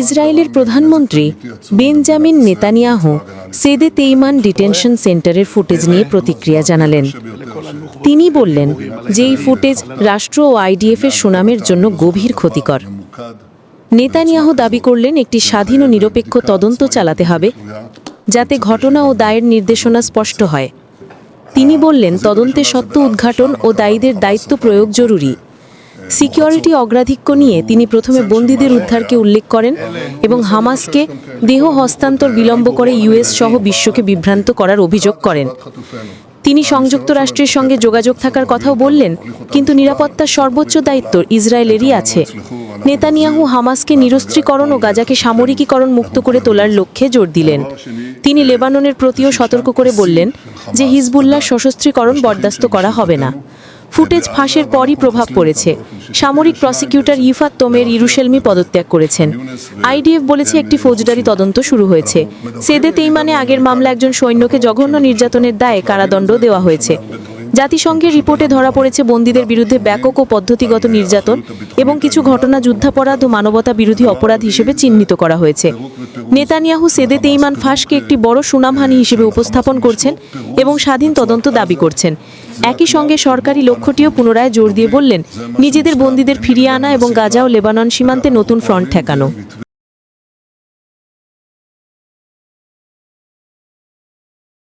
ইসরায়েলের প্রধানমন্ত্রী Benjamin Netanyahu Sde Teiman detention সেন্টারের ফুটেজ নিয়ে প্রতিক্রিয়া জানালেন। তিনি বললেন যে এই ফুটেজ রাষ্ট্র ও আইডিএফ এর সুনামের জন্য গভীর ক্ষতিকর। নেতানিয়াহ দাবি করলেন, একটি স্বাধীন ও নিরপেক্ষ তদন্ত চালাতে হবে যাতে ঘটনা ও দায়ের নির্দেশনা স্পষ্ট হয়। তিনি বললেন, তদন্তে সত্য উদ্ঘাটন ও দায়ীদের দায়িত্ব প্রয়োগ জরুরি। সিকিউরিটি অগ্রাধিক্য নিয়ে তিনি প্রথমে বন্দীদের উদ্ধারকে উল্লেখ করেন এবং হামাসকে দেহ হস্তান্তর বিলম্ব করে ইউএস সহ বিশ্বকে বিভ্রান্ত করার অভিযোগ করেন। তিনি সংযুক্ত রাষ্ট্রের সঙ্গে যোগাযোগ থাকার কথাও বললেন, কিন্তু নিরাপত্তার সর্বোচ্চ দায়িত্ব ইসরায়েলেরই আছে। নেতানিয়াহু হামাসকে নিরস্ত্রীকরণ ও গাজাকে সামরিকীকরণ মুক্ত করে তোলার লক্ষ্যে জোর দিলেন। তিনি লেবাননের প্রতিও সতর্ক করে বললেন যে হিজবুল্লাহ সশস্ত্রীকরণ বরদাস্ত করা হবে না। ফুটেজ ফাঁসের পরই প্রভাব পড়েছে। সামরিক প্রসিকিউটর ইফাত তোমের ইরুশেলমি পদত্যাগ করেছেন। আইডিএফ বলেছে একটি ফৌজদারি তদন্ত শুরু হয়েছে। সেদে তেইমানে আগের মামলা একজন সৈন্যকে জঘন্য নির্যাতনের দায়ে কারাদণ্ড দেওয়া হয়েছে। জাতিসংঘের রিপোর্টে ধরা পড়েছে বন্দীদের বিরুদ্ধে ব্যাপক ও পদ্ধতিগত নির্যাতন এবং কিছু ঘটনা যুদ্ধাপরাধ ও মানবতা বিরোধী অপরাধ হিসেবে চিহ্নিত করা হয়েছে। নেতানিয়াহু সেদে তেইমান ফাঁসকে একটি বড় সুনামহানি হিসেবে উপস্থাপন করছেন এবং স্বাধীন তদন্ত দাবি করছেন। একই সঙ্গে সরকারি লক্ষ্যটিও পুনরায় জোর দিয়ে বললেন, নিজেদের বন্দীদের ফিরিয়ে আনা এবং গাজা ও লেবানন সীমান্তে নতুন ফ্রন্ট ঠেকানো।